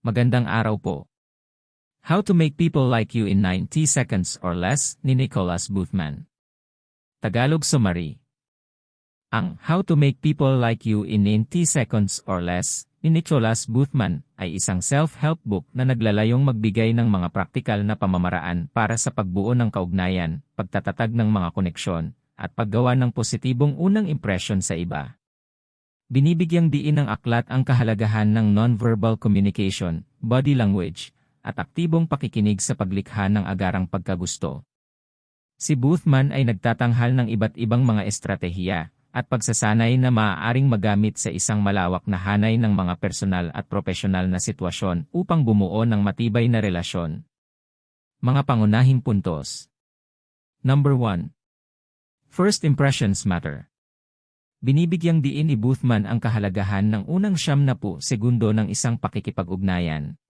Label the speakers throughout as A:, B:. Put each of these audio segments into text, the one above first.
A: Magandang araw po. How to make people like you in 90 seconds or less ni Nicholas Boothman. Tagalog Summary Ang How to make people like you in 90 seconds or less ni Nicholas Boothman ay isang self-help book na naglalayong magbigay ng mga praktikal na pamamaraan para sa pagbuo ng kaugnayan, pagtatatag ng mga koneksyon, at paggawa ng positibong unang impression sa iba. Binibigyang diin ng aklat ang kahalagahan ng nonverbal communication, body language, at aktibong pakikinig sa paglikha ng agarang pagkagusto. Si Boothman ay nagtatanghal ng iba't ibang mga estratehiya at pagsasanay na maaaring magamit sa isang malawak na hanay ng mga personal at profesional na sitwasyon upang bumuo ng matibay na relasyon. Mga pangunahing puntos Number 1. First impressions matter. Binibigyang diin ni Boothman ang kahalagahan ng unang siyam na po segundo ng isang pakikipag-ugnayan.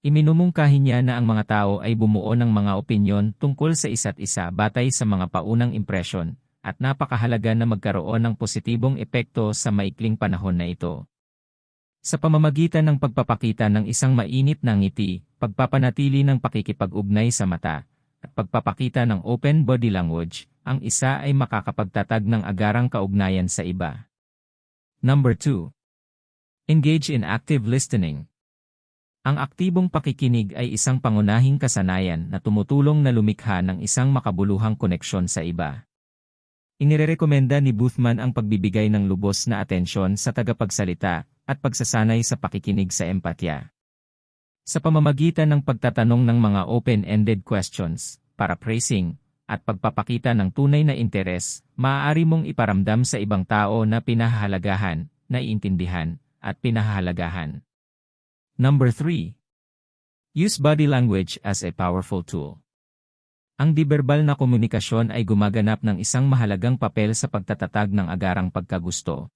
A: Iminumungkahi niya na ang mga tao ay bumuo ng mga opinyon tungkol sa isa't isa batay sa mga paunang impresyon, at napakahalaga na magkaroon ng positibong epekto sa maikling panahon na ito. Sa pamamagitan ng pagpapakita ng isang mainit na ngiti, pagpapanatili ng pakikipag-ugnay sa mata, at pagpapakita ng open body language, ang isa ay makakapagtatag ng agarang kaugnayan sa iba. Number 2. Engage in active listening. Ang aktibong pakikinig ay isang pangunahing kasanayan na tumutulong na lumikha ng isang makabuluhang koneksyon sa iba. Inirerekomenda ni Boothman ang pagbibigay ng lubos na atensyon sa tagapagsalita at pagsasanay sa pakikinig sa empatya. Sa pamamagitan ng pagtatanong ng mga open-ended questions, paraphrasing, at pagpapakita ng tunay na interes, maaari mong iparamdam sa ibang tao na pinahahalagahan, naiintindihan, at pinahahalagahan. Number 3. Use body language as a powerful tool. Ang diberbal na komunikasyon ay gumaganap ng isang mahalagang papel sa pagtatatag ng agarang pagkagusto.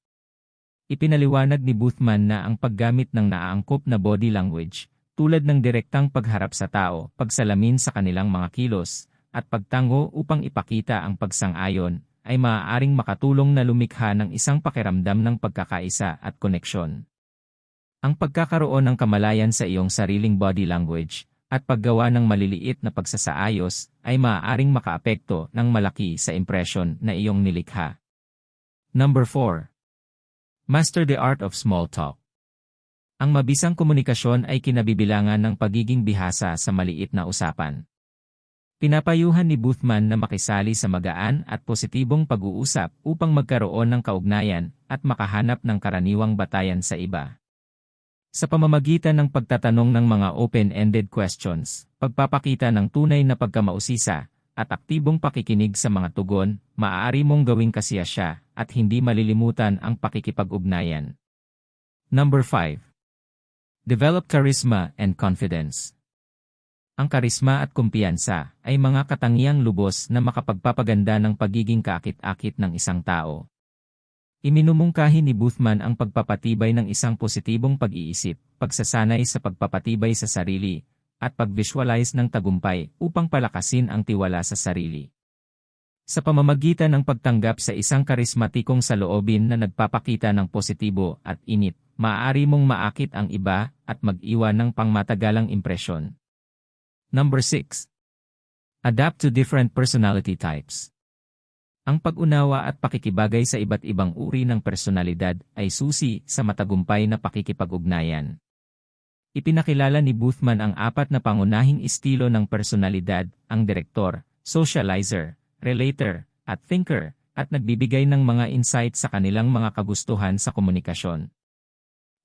A: Ipinaliwanag ni Boothman na ang paggamit ng naaangkop na body language tulad ng direktang pagharap sa tao, pagsalamin sa kanilang mga kilos, at pagtango upang ipakita ang pagsang-ayon, ay maaaring makatulong na lumikha ng isang pakiramdam ng pagkakaisa at koneksyon. Ang pagkakaroon ng kamalayan sa iyong sariling body language at paggawa ng maliliit na pagsasaayos ay maaaring makaapekto ng malaki sa impression na iyong nilikha. Number 4. Master the art of small talk. Ang mabisang komunikasyon ay kinabibilangan ng pagiging bihasa sa maliit na usapan. Pinapayuhan ni Boothman na makisali sa magaan at positibong pag-uusap upang magkaroon ng kaugnayan at makahanap ng karaniwang batayan sa iba. Sa pamamagitan ng pagtatanong ng mga open-ended questions, pagpapakita ng tunay na pagkamausisa, at aktibong pakikinig sa mga tugon, maaari mong gawing kasiya siya at hindi malilimutan ang pakikipag-ugnayan. Number 5. Develop charisma and confidence. Ang karisma at kumpiyansa ay mga katangiang lubos na makapagpapaganda ng pagiging kaakit-akit ng isang tao. Iminumungkahi ni Boothman ang pagpapatibay ng isang positibong pag-iisip, pagsasanay sa pagpapatibay sa sarili, at pag-visualize ng tagumpay upang palakasin ang tiwala sa sarili. Sa pamamagitan ng pagtanggap sa isang karismatikong saloobin na nagpapakita ng positibo at init, maaari mong maakit ang iba at mag-iwan ng pangmatagalang impresyon. Number 6. Adapt to different personality types. Ang pag-unawa at pakikibagay sa iba't ibang uri ng personalidad ay susi sa matagumpay na pakikipag-ugnayan. Ipinakilala ni Boothman ang apat na pangunahing estilo ng personalidad, ang direktor, socializer, relator, at thinker, at nagbibigay ng mga insight sa kanilang mga kagustuhan sa komunikasyon.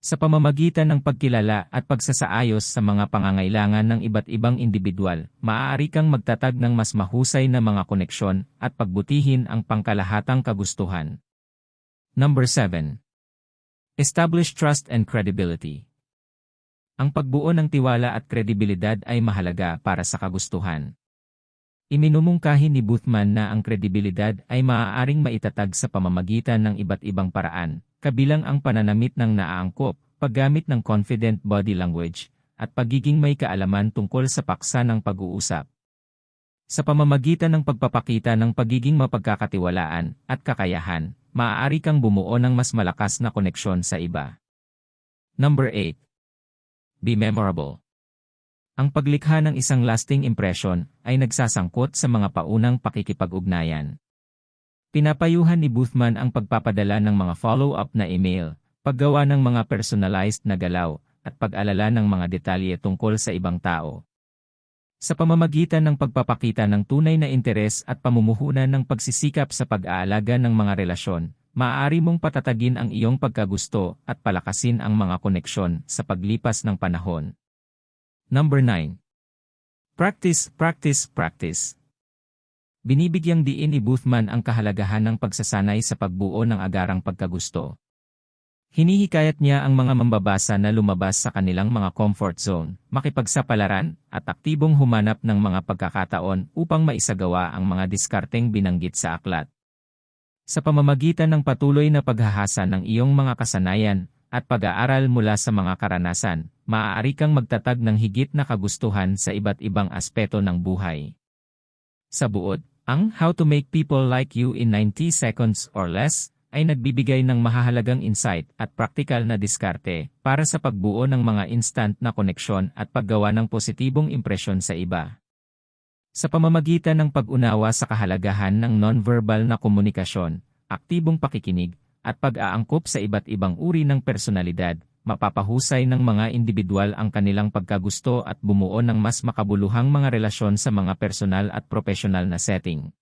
A: Sa pamamagitan ng pagkilala at pagsasaayos sa mga pangangailangan ng iba't ibang individual, maaari kang magtatag ng mas mahusay na mga koneksyon at pagbutihin ang pangkalahatang kagustuhan. Number 7. Establish trust and credibility. Ang pagbuo ng tiwala at kredibilidad ay mahalaga para sa kagustuhan. Iminumungkahi ni Boothman na ang kredibilidad ay maaaring maitatag sa pamamagitan ng iba't ibang paraan, kabilang ang pananamit ng naaangkop, paggamit ng confident body language, at pagiging may kaalaman tungkol sa paksa ng pag-uusap. Sa pamamagitan ng pagpapakita ng pagiging mapagkakatiwalaan at kakayahan, maaari kang bumuo ng mas malakas na koneksyon sa iba. Number 8. Be memorable. Ang paglikha ng isang lasting impression ay nagsasangkot sa mga paunang pakikipag-ugnayan. Pinapayuhan ni Boothman ang pagpapadala ng mga follow-up na email, paggawa ng mga personalized na galaw, at pag-alala ng mga detalye tungkol sa ibang tao. Sa pamamagitan ng pagpapakita ng tunay na interes at pamumuhunan ng pagsisikap sa pag-aalaga ng mga relasyon, maaari mong patatagin ang iyong pagkagusto at palakasin ang mga koneksyon sa paglipas ng panahon. Number 9. Practice, practice, practice. Binibigyang diin ni Boothman ang kahalagahan ng pagsasanay sa pagbuo ng agarang pagkagusto. Hinihikayat niya ang mga mambabasa na lumabas sa kanilang mga comfort zone, makipagsapalaran, at aktibong humanap ng mga pagkakataon upang maisagawa ang mga diskarteng binanggit sa aklat. Sa pamamagitan ng patuloy na paghahasa ng iyong mga kasanayan at pag-aaral mula sa mga karanasan, maaari kang magtatag ng higit na kagustuhan sa iba't ibang aspeto ng buhay. Sa buod, ang How to Make People Like You in 90 Seconds or Less ay nagbibigay ng mahahalagang insight at praktikal na diskarte para sa pagbuo ng mga instant na koneksyon at paggawa ng positibong impresyon sa iba. Sa pamamagitan ng pag-unawa sa kahalagahan ng nonverbal na komunikasyon, aktibong pakikinig, at pag-aangkop sa iba't ibang uri ng personalidad, mapapahusay ng mga individual ang kanilang pagkagusto at bumuo ng mas makabuluhang mga relasyon sa mga personal at profesional na setting.